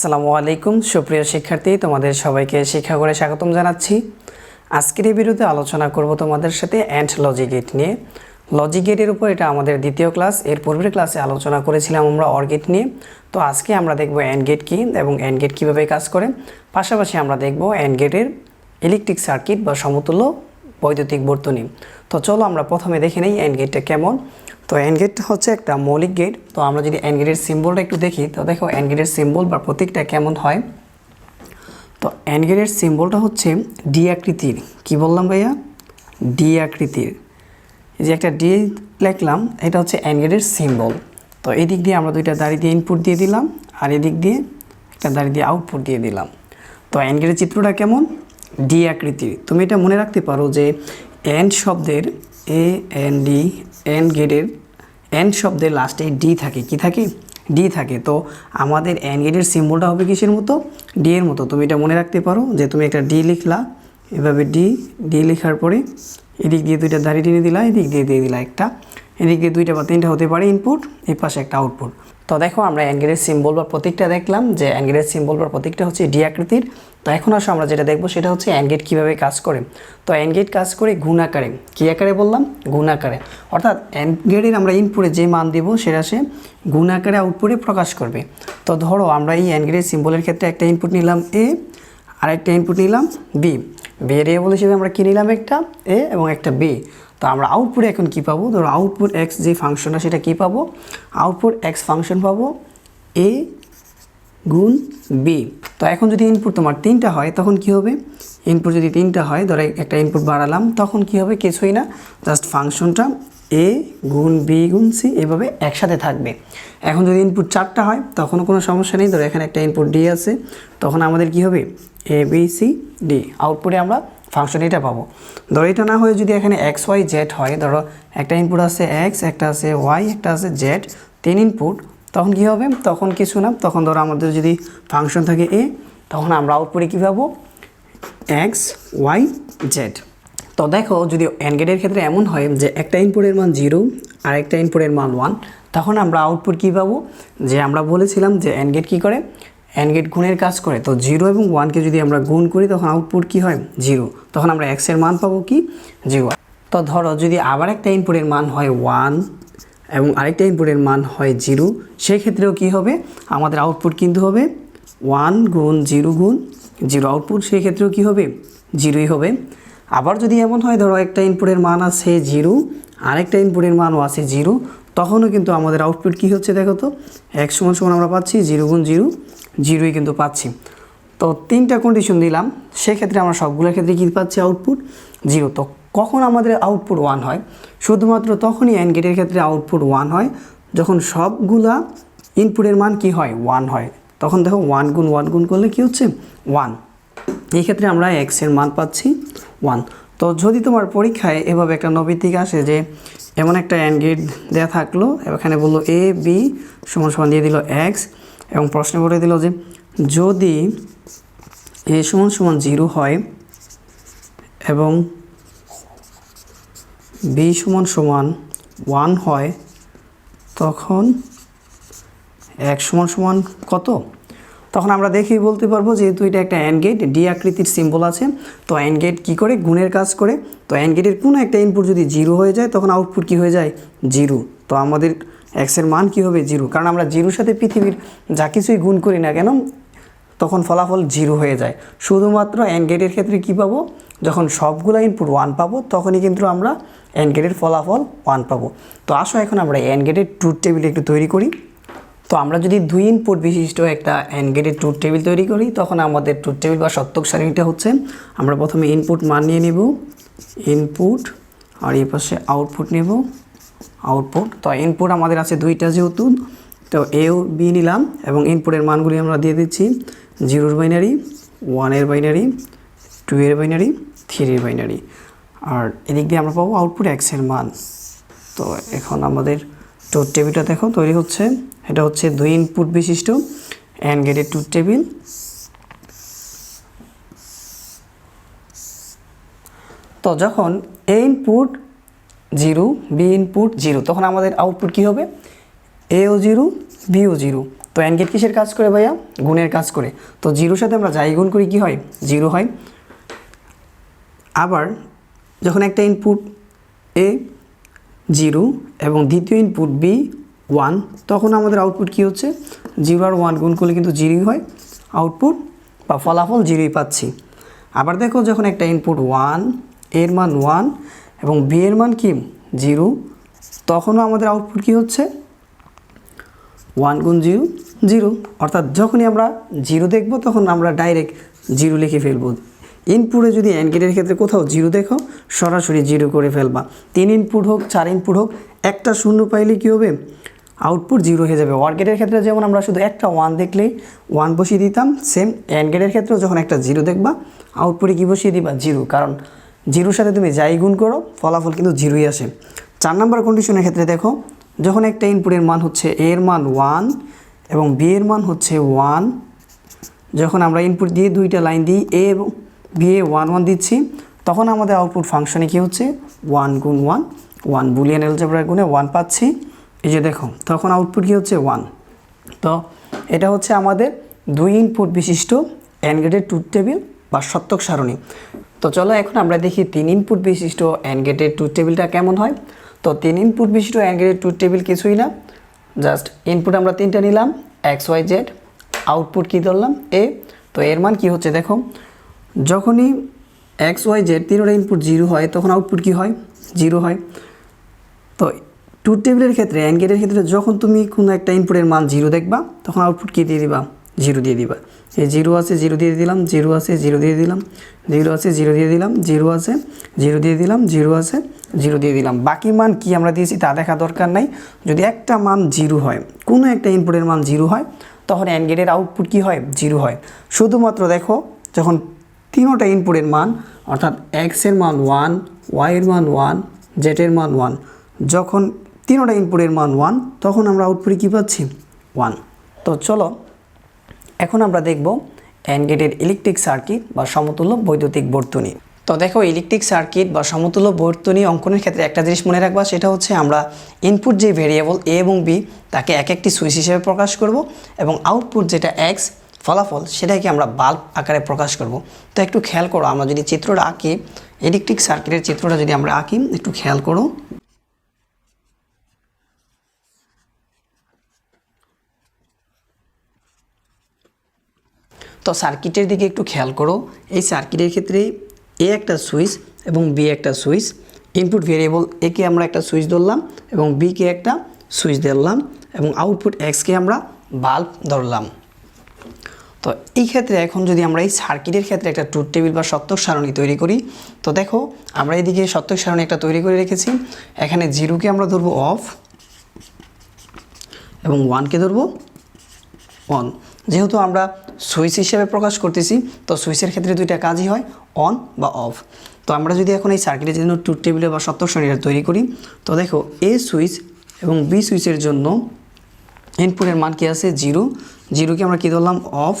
আসসালামু আলাইকুম। সুপ্রিয় শিক্ষার্থী, তোমাদের সবাইকে শিক্ষাগরে স্বাগতম জানাচ্ছি। আজকের এই ভিডিওতে আলোচনা করব তোমাদের সাথে অ্যান্ড লজিক গেট নিয়ে। লজিক গেটের উপর এটা আমাদের দ্বিতীয় ক্লাস এর পূর্বের ক্লাসে আলোচনা করেছিলাম আমরা অর গেট নিয়ে। তো আজকে আমরা দেখব অ্যান্ড গেট কী এবং অ্যান্ড গেট কীভাবে কাজ করে। পাশাপাশি আমরা দেখব অ্যান্ড গেটের ইলেকট্রিক সার্কিট বা সমতুল্য বৈদ্যুতিক বর্তনী। তো চলো আমরা প্রথমে দেখে নেই অ্যান্ড গেটটা কেমন। তো অ্যান্ড গেট হচ্ছে একটা মৌলিক গেট তো আমরা যদি অ্যান্ড গেটের সিম্বলটা একটু দেখি, তো দেখো অ্যান্ড গেটের সিম্বল বা প্রতীকটা কেমন হয়। তো অ্যান্ড গেটের সিম্বলটা হচ্ছে ডি আকৃতির। কি বললাম ভাইয়া? ডি আকৃতির। যে একটা ডি লিখলাম, এটা হচ্ছে অ্যান্ড গেটের সিম্বল তো এই দিক দিয়ে আমরা দুইটা দাড়ি দিয়ে ইনপুট দিয়ে দিলাম, আর এদিক দিয়ে একটা দাড়ি দিয়ে আউটপুট দিয়ে দিলাম। তো অ্যান্ড গেটের চিত্রটা কেমন? ডি আকৃতির তুমি এটা মনে রাখতে পারো যে এন্ড শব্দের এ, এন, ডি এন্ড গেটের এন্ড শব্দের লাস্টে ডি থাকে। কি থাকে? ডি থাকে। তো আমাদের এন্ড গেটের সিম্বলটা হবে কিসের মতো? ডি এর মতো। তুমি এটা মনে রাখতে পারো যে তুমি একটা ডি লিখলা, এভাবে ডি ডি লেখার পরে এদিক দিয়ে দুইটা দাড়ি টেনে দিলা, এদিক দিয়ে দিয়ে দিলা একটা। এদিক দিয়ে দুইটা বা তিনটা হতে পারে ইনপুট এই পাশে একটা আউটপুট তো দেখো, আমরা অ্যাঙ্গেলের সিম্বল বা প্রতীকটা দেখলাম যে অ্যাঙ্গেলের সিম্বল বা প্রতীকটা হচ্ছে ডি আকৃতির। তো এখন আসো, আমরা যেটা দেখব সেটা হচ্ছে অ্যাঙ্গেট কীভাবে কাজ করে। তো অ্যাঙ্গেট কাজ করে গুণ আকারে। কী আকারে বললাম? গুণ আকারে। অর্থাৎ অ্যাঙ্গেটের আমরা ইনপুটে যে মান দেবো সেটা সে গুণ আকারে আউটপুটে প্রকাশ করবে। তো ধরো, আমরা এই অ্যাঙ্গেটের সিম্বলের ক্ষেত্রে একটা ইনপুট নিলাম এ, আরেকটা ইনপুট নিলাম বি। বি এর বলে হিসেবে আমরা কী নিলাম একটা? এ এবং একটা বি। তো আমরা আউটপুটে এখন কি পাবো? ধরো আউটপুট এক্স যে ফাংশনটা সেটা কি পাবো? আউটপুট এক্স ফাংশন পাবো এ গুণ বি তো এখন যদি ইনপুট তোমার তিনটা হয়, তখন কি হবে? ইনপুট যদি তিনটা হয়, ধরো একটা ইনপুট বাড়ালাম, তখন কি হবে? কিছুই না। জাস্ট ফাংশনটা এ গুণ বি গুণ সি এভাবে একসাথে থাকবে। এখন যদি ইনপুট চারটা হয় তখন কোনো সমস্যা নেই। ধরো এখানে একটা ইনপুট ডি আছে, তখন আমাদের কি হবে? এ বি সি ডি আউটপুটে আমরা ফাংশন এটা পাবো। ধরো এটা না হয়ে যদি এখানে এক্স ওয়াই জেড হয়, ধরো একটা ইনপুট আছে এক্স একটা আছে ওয়াই একটা আছে জেড তিন ইনপুট তখন কি হবে? তখন কিছু না, তখন ধরো আমাদের যদি ফাংশন থাকে এ তখন আমরা আউটপুটে কী পাবো? এক্স ওয়াই জেড তো দেখো, যদি অ্যানগেটের ক্ষেত্রে এমন হয় যে একটা ইনপুটের মান জিরো আর একটা ইনপুটের মান ওয়ান তখন আমরা আউটপুট কী পাবো? যে আমরা বলেছিলাম যে অ্যানগেট কী করে? অ্যানগেট গুণের কাজ করে, তো জিরো এবং ওয়ানকে যদি আমরা গুণ করি, তখন আউটপুট কী হয়? জিরো তখন আমরা এক্সের মান পাবো কি? জিরো তো ধরো, যদি আবার একটা ইনপুটের মান হয় ওয়ান এবং আরেকটা ইনপুটের মান হয় জিরো সেক্ষেত্রেও কী হবে? আমাদের আউটপুট কিন্তু হবে ওয়ান গুণ জিরো গুণ জিরো আউটপুট সেক্ষেত্রেও কী হবে? জিরোই হবে। আবার যদি এমন হয়, ধরো একটা ইনপুটের মান আছে জিরো আরেকটা ইনপুটের মানও আছে জিরো তখনও কিন্তু আমাদের আউটপুট কী হচ্ছে দেখো তো? এক সমান সমান আমরা পাচ্ছি জিরো গুণ জিরো, জিরোই কিন্তু পাচ্ছি। তো তিনটা কন্ডিশন দিলাম, সেক্ষেত্রে আমরা সবগুলোর ক্ষেত্রে কী পাচ্ছি আউটপুট জিরো। তো কখন আমাদের আউটপুট ওয়ান হয়? শুধুমাত্র তখনই অ্যান্ড গেটের ক্ষেত্রে আউটপুট ওয়ান হয়, যখন সবগুলা ইনপুটের মান কি হয়? ওয়ান হয়। তখন দেখো ওয়ান গুণ ওয়ান গুণ করলে কি হচ্ছে? ওয়ান এই ক্ষেত্রে আমরা এক্সের মান পাচ্ছি ওয়ান তো যদি তোমার পরীক্ষায় এভাবে একটা নৈতিক আসে যে এমন একটা অ্যান্ড গেট দেওয়া থাকল, এখানে বলল এ বি সমান সমান দিয়ে দিল এক্স এবং প্রশ্ন করে দিল যে যদি এ সমান সমান জিরো হয় এবং বি সমান সমান ওয়ান হয়, তখন এক সমান সমান কত? তখন আমরা দেখেই বলতে পারব যেহেতু এটা একটা অ্যান্ড গেট ডি আকৃতির সিম্বল আছে, তো অ্যান্ড গেট কী করে? গুণের কাজ করে। তো অ্যান্ড গেটের কোনো একটা ইনপুট যদি জিরো হয়ে যায়, তখন আউটপুট কী হয়ে যায়? জিরো তো আমাদের এক্সের মান কী হবে? জিরো কারণ আমরা জিরোর সাথে পৃথিবীর যা কিছুই গুণ করি না কেন, তখন ফলাফল জিরো হয়ে যায়। শুধুমাত্র অ্যান্ড গেটের ক্ষেত্রে কী পাবো? যখন সবগুলো ইনপুট ওয়ান পাবো, তখনই কিন্তু আমরা অ্যান্ড গেটের ফলাফল ওয়ান পাবো। তো আসো এখন আমরা অ্যান্ড গেটের ট্রুথ টেবিল একটু তৈরি করি। তো আমরা যদি দুই ইনপুট বিশিষ্ট একটা অ্যান্ড গেটের ট্রুথ টেবিল তৈরি করি, তখন আমাদের ট্রুথ টেবিল বা সত্যক সারণীটা হচ্ছে, আমরা প্রথমে ইনপুট মান নিয়ে নেব। ইনপুট আর এই পাশে আউটপুট নেব। আউটপুট তো ইনপুট আমাদের আছে দুইটা যেহেতু, তো এও বি নিলাম এবং ইনপুটের মানগুলি আমরা দিয়ে দিচ্ছি। জিরোর বাইনারি ওয়ানের বাইনারি টু এর বাইনারি থ্রির বাইনারি আর এদিক দিয়ে আমরা পাবো আউটপুট এক্সের মান। তো এখন আমাদের টুথ টেবিলটা দেখো, তৈরি হচ্ছে। এটা হচ্ছে দুই ইনপুট বিশিষ্ট অ্যান্ড গেটের টুথ টেবিল তো যখন A input zero B input zero তখন আমাদের আউটপুট কী হবে? এও জিরো বিও জিরো তো অ্যান্ড গেট কিসের কাজ করে ভাইয়া? গুণের কাজ করে। তো জিরোর সাথে আমরা যাই গুণ করি, কি হয়? জিরো হয়। আবার যখন একটা ইনপুট এ জিরো এবং দ্বিতীয় ইনপুট বি ওয়ান তখন আমাদের আউটপুট কী হচ্ছে? জিরো আর ওয়ান গুণ করলে কিন্তু জিরোই হয়। আউটপুট বা ফলাফল জিরোই পাচ্ছি। আবার দেখো যখন একটা ইনপুট ওয়ানের মান ওয়ান এবং বি এর মান কি? জিরো তখনও আমাদের আউটপুট কী হচ্ছে? ওয়ান গুণ জিরো জিরো। অর্থাৎ যখনই আমরা জিরো দেখব, তখন আমরা ডাইরেক্ট জিরো লিখে ফেলব। ইনপুটে যদি অ্যান্ড গেটের ক্ষেত্রে কোথাও জিরো দেখো, সরাসরি জিরো করে ফেলবা। তিন ইনপুট হোক, চার ইনপুট হোক, একটা শূন্য পাইলে কী হবে? আউটপুট জিরো হয়ে যাবে। ওয়ার গেটের ক্ষেত্রে যেমন আমরা শুধু একটা ওয়ান দেখলেই ওয়ান বসিয়ে দিতাম সেম অ্যান্ড গেটের ক্ষেত্রেও যখন একটা জিরো দেখবা আউটপুটে কী বসিয়ে দিবা? জিরো কারণ জিরোর সাথে তুমি যাই গুণ করো, ফলাফল কিন্তু জিরোই আসে। চার নম্বর কন্ডিশনের ক্ষেত্রে দেখো, যখন একটা ইনপুটের মান হচ্ছে এ এর মান ওয়ান এবং বি এর মান হচ্ছে ওয়ান যখন আমরা ইনপুট দিয়ে দুইটা লাইন দিই এ এবং বি এ ওয়ান ওয়ান দিচ্ছি। তখন আমাদের আউটপুট ফাংশনে কী হচ্ছে? ওয়ান গুণ ওয়ান ওয়ান বুলিয়ান এলজেব্রার গুণে ওয়ান পাচ্ছি। এই যে দেখো, তখন আউটপুট কী হচ্ছে? ওয়ান তো এটা হচ্ছে আমাদের দুই ইনপুট বিশিষ্ট অ্যানগেটেড ট্রুথ টেবিল বা সত্যক সারণী। তো চলো এখন আমরা দেখি তিন ইনপুট বিশিষ্ট অ্যানগেটেড ট্রুথ টেবিলটা কেমন হয়। তো তিন ইনপুট বিশিষ্ট অ্যানগেটেড ট্রুথ টেবিল কিছুই না। জাস্ট ইনপুট আমরা তিনটা নিলাম এক্স ওয়াই জেড আউটপুট কী ধরলাম? এ তো এর মান কি হচ্ছে দেখো? যখনই এক্স ওয়াই জেড তিনটা ইনপুট জিরো হয়, তখন আউটপুট কি হয়? জিরো হয়। তো টু টেবিলের ক্ষেত্রে অ্যান্ড গেটের ক্ষেত্রে যখন তুমি কোনো একটা ইনপুটের মান জিরো দেখবা, তখন আউটপুট কী দিয়ে দিবা? জিরো দিয়ে দিবা। এই জিরো আছে জিরো দিয়ে দিলাম জিরো আছে জিরো দিয়ে দিলাম জিরো আছে জিরো দিয়ে দিলাম জিরো আছে জিরো দিয়ে দিলাম জিরো আছে জিরো দিয়ে দিলাম। বাকি মান কি আমরা দিয়েছি তা দেখা দরকার নাই। যদি একটা মান জিরো হয়, কোনো একটা ইনপুটের মান জিরো হয়, তখন অ্যান্ড গেটের আউটপুট কী হয়? জিরো হয়। শুধুমাত্র দেখো, যখন তিনোটা ইনপুটের মান, অর্থাৎ এক্সের মান ওয়ান ওয়াইয়ের মান ওয়ান জেটের মান ওয়ান যখন তিনোটা ইনপুটের মান ওয়ান তখন আমরা আউটপুটে কী পাচ্ছি? ওয়ান তো চলো, এখন আমরা দেখব অ্যান্ড গেটের ইলেকট্রিক সার্কিট বা সমতুল্য বৈদ্যুতিক বর্তনী। তো দেখো ইলেকট্রিক সার্কিট বা সমতুল্য বর্তনী অঙ্কনের ক্ষেত্রে একটা জিনিস মনে রাখবা, সেটা হচ্ছে আমরা ইনপুট যে ভেরিয়েবল এ এবং বি তাকে এক একটি সুইচ হিসেবে প্রকাশ করব এবং আউটপুট যেটা এক্স ফলাফল সেটাকে আমরা বাল্ব আকারে প্রকাশ করব। তো একটু খেয়াল করো, আমরা যদি চিত্রটা আঁকি ইলেকট্রিক সার্কিটের চিত্রটা যদি আমরা আঁকি, একটু খেয়াল করো। তো সার্কিটের দিকে একটু খেয়াল করো, এই সার্কিটের ক্ষেত্রে এ একটা সুইচ এবং বি একটা সুইচ। ইনপুট ভেরিয়েবল একে আমরা একটা সুইচ ধরলাম এবং বিকে একটা সুইচ ধরলাম এবং আউটপুট এক্সকে আমরা বাল্ব ধরলাম। তো এই ক্ষেত্রে এখন যদি আমরা এই সার্কিটের ক্ষেত্রে একটা ট্রুথ টেবিল বা সত্যক সারণী তৈরি করি, তো দেখো আমরা এদিকে সত্যক সারণী একটা তৈরি করে রেখেছি। এখানে জিরোকে আমরা ধরবো অফ এবং ওয়ানকে ধরবো অন যেহেতু আমরা সুইচ হিসেবে প্রকাশ করতেছি, তো সুইচের ক্ষেত্রে দুইটা কাজই হয় অন বা অফ তো আমরা যদি এখন এই সার্কিটের জন্য ট্রুথ টেবিলে বা সত্যক সারণীটা তৈরি করি, তো দেখো এ সুইচ এবং বি সুইচের জন্য ইনপুটের মান কী আছে? জিরো জিরোকে আমরা কী ধরলাম? অফ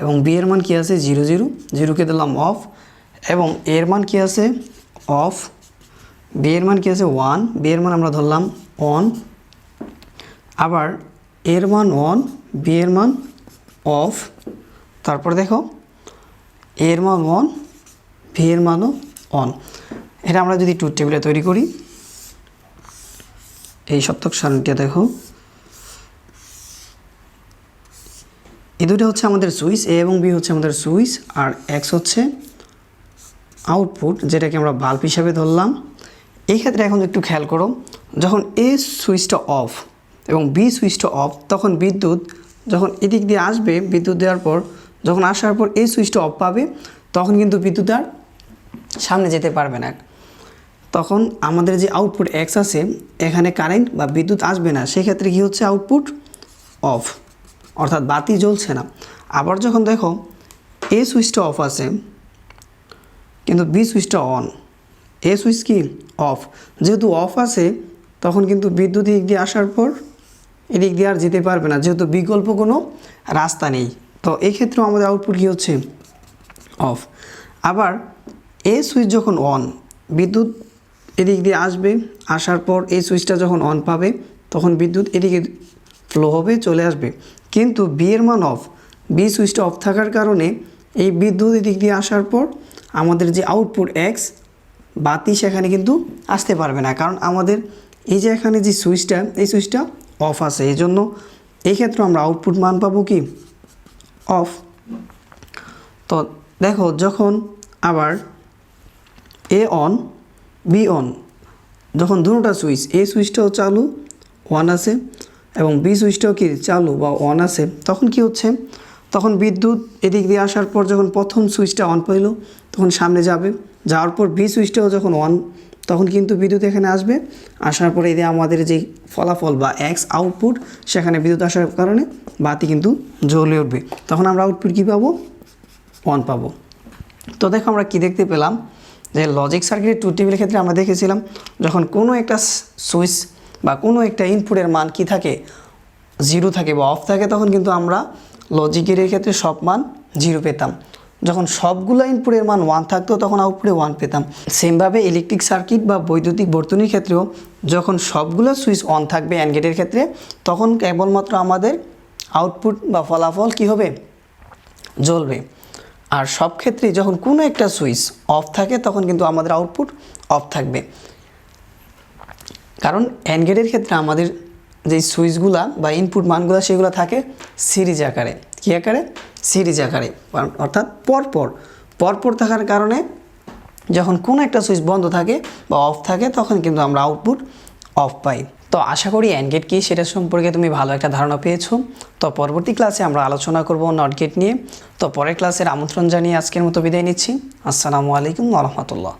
এবং বি এর মান কী আছে? জিরো জিরো জিরোকে ধরলাম অফ এবং এর মান কী আছে? অফ বি এর মান কী আছে? ওয়ান বি এর মান আমরা ধরলাম অন আবার এর মান অন বি এর মান অফ তারপর দেখো এর মান অন ভি এর মানও অন এটা আমরা যদি টু টেবিলে তৈরি করি, এই সপ্তক সারণীটা দেখো। এই দুটো হচ্ছে আমাদের সুইচ, এ এবং বি হচ্ছে আমাদের সুইচ, আর এক্স হচ্ছে আউটপুট, যেটাকে আমরা বাল্ব হিসাবে ধরলাম। এই ক্ষেত্রে এখন একটু খেয়াল করো, যখন এ সুইচটা অফ এবং বি সুইচটা অফ, তখন বিদ্যুৎ যখন এদিক দিয়ে আসবে, বিদ্যুৎ দেওয়ার পর, যখন আসার পর এই সুইচটা অফ পাবে, তখন কিন্তু বিদ্যুৎ আর সামনে যেতে পারবে না। তখন আমাদের যে আউটপুট এক্স আছে, এখানে কারেন্ট বা বিদ্যুৎ আসবে না, সেক্ষেত্রে কী হচ্ছে আউটপুট অফ। অর্থাৎ বাতি জ্বলছে না। আবার যখন দেখো এ সুইচটা অফ আছে, কিন্তু বি সুইচটা অন এ সুইচ কি? অফ যেহেতু অফ আছে, তখন কিন্তু বিদ্যুৎ দিক দিয়ে আসার পর এদিক দিয়ে আর যেতে পারবে না, যেহেতু বিকল্প কোনো রাস্তা নেই। তো এই ক্ষেত্রেও আমাদের আউটপুট কী হচ্ছে? অফ আবার এ সুইচ যখন অন বিদ্যুৎ এদিক দিয়ে আসবে, আসার পর এই সুইচটা যখন অন পাবে, তখন বিদ্যুৎ এদিকে ফ্লো হবে, চলে আসবে। কিন্তু বি এর মান অফ বি সুইচটা অফ থাকার কারণে এই বিদ্যুৎ দিক দিয়ে আসার পর আমাদের যে আউটপুট এক্স বাতি সেখানে কিন্তু আসতে পারবে না। কারণ আমাদের এই যে এখানে যে সুইচটা এই সুইচটা অফ আছে। এই জন্য এই ক্ষেত্রে আমরা আউটপুট মান পাবো কি? অফ তো দেখো, যখন আবার এ অন বি অন যখন দুটোটা সুইচ এ সুইচটাও চালু ওয়ান আছে। এবং বি সুইচটাও কি চালু বা অন আছে, তখন কি হচ্ছে? তখন বিদ্যুৎ এদিক দিয়ে আসার পর যখন প্রথম সুইচটা অন পেল তখন সামনে যাবে। যাওয়ার পর বি সুইচটাও যখন অন তখন কিন্তু বিদ্যুৎ এখানে আসবে। আসার পরে যে আমাদের যে ফলাফল বা এক্স আউটপুট সেখানে বিদ্যুৎ আসার কারণে বাতি কিন্তু জ্বলে উঠবে। তখন আমরা আউটপুট কী পাবো? অন পাবো। তো দেখো আমরা কি দেখতে পেলাম? যে লজিক সার্কিটের টু টেবিলের ক্ষেত্রে আমরা দেখেছিলাম, যখন কোনো একটা সুইচ কোনো একটা ইনপুটের মান কি থাকে? জিরো থাকে বা অফ থাকে, তখন কিন্তু আমরা লজিকের ক্ষেত্রে সব মান জিরো পেতাম। যখন সবগুলো ইনপুটের মান ওয়ান থাকতো, তখন আউটপুটে ওয়ান পেতাম। সেমভাবে ইলেকট্রিক সার্কিট বা বৈদ্যুতিক বর্তনীর ক্ষেত্রেও যখন সবগুলো সুইচ অন থাকবে অ্যান্ড গেটের ক্ষেত্রে, তখন কেবলমাত্র আমাদের আউটপুট বা ফলাফল কি হবে? জ্বলবে। আর সব ক্ষেত্রে যখন কোনো একটা সুইচ অফ থাকে, তখন কিন্তু আমাদের আউটপুট অফ থাকবে। কারণ অ্যানগেটের ক্ষেত্রে আমাদের যে সুইচগুলা বা ইনপুট মানগুলো সেগুলো থাকে সিরিজ আকারে। কী আকারে? সিরিজ আকারে। অর্থাৎ পরপর। পরপর থাকার কারণে যখন কোনো একটা সুইচ বন্ধ থাকে বা অফ থাকে, তখন কিন্তু আমরা আউটপুট অফ পাই। তো আশা করি অ্যানগেট কী সেটা সম্পর্কে তুমি ভালো একটা ধারণা পেয়েছ। তো পরবর্তী ক্লাসে আমরা আলোচনা করব নট গেট নিয়ে। তো পরের ক্লাসের আমন্ত্রণ জানিয়ে আজকের মতো বিদায় নিচ্ছি। আসসালামু আলাইকুম রহমতুল্লাহ।